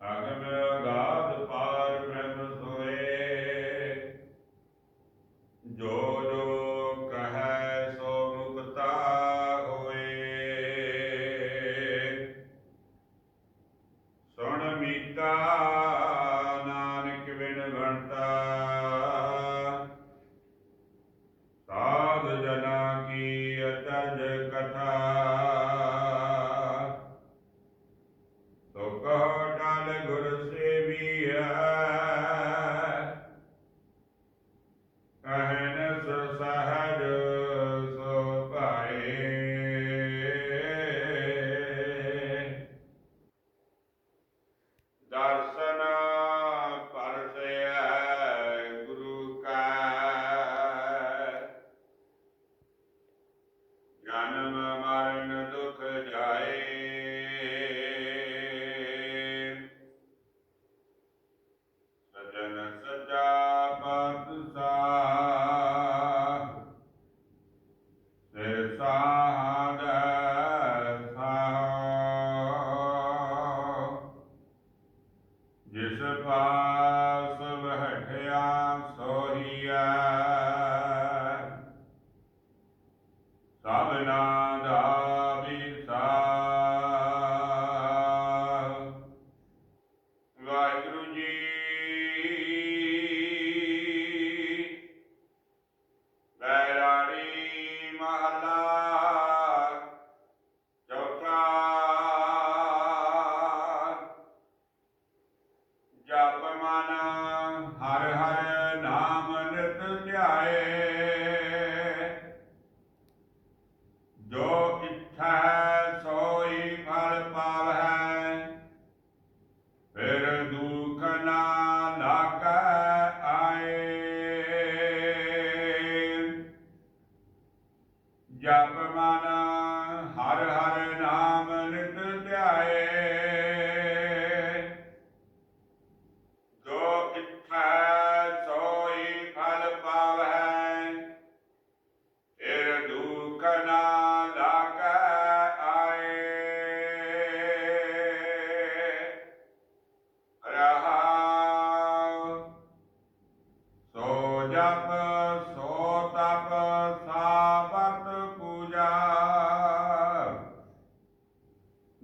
ਅਗਮ ਅਗਾਧ ਪਾਰ ਬ੍ਰਹਮ ਸੋਏ ਜੋ ਜੋ ਕਹੈ ਸੋ ਮੁਕਤਾ ਹੋਏ ਸੁਣ ਮੀਤਾ ਜਨਮ ਮਰਨ ਦੁਖ ਜਾਏ। ਸਜਨ ਸਜਾ ਪਾਤ ਸਾ ਜਪ ਮਨ ਹਰ ਹਰ ਨਾਮ ਨਿਤ ਧਿਆਏ। ਜੋ ਇਥੈ ਸੋਈ ਫਲ ਪਾਵੈ ਇਰ ਦੁਖ ਨਾ ਲਾਗੈ ਆਏ। ਰਹਾ ਸੋ ਜਪ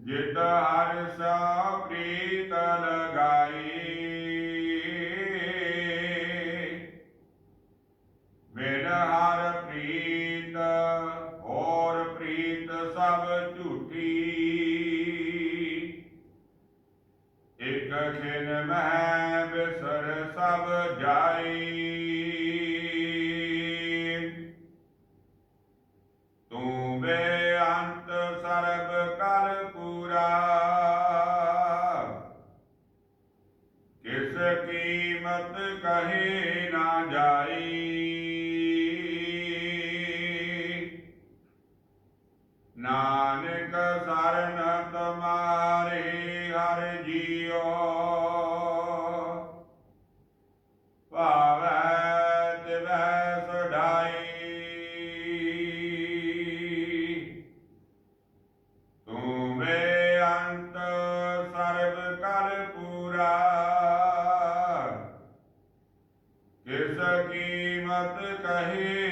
ਜਿਤ ਹਰਿ ਸਾ ਪ੍ਰੀਤ ਲਗ कहे ਕੀਮਤ ਕਹੇ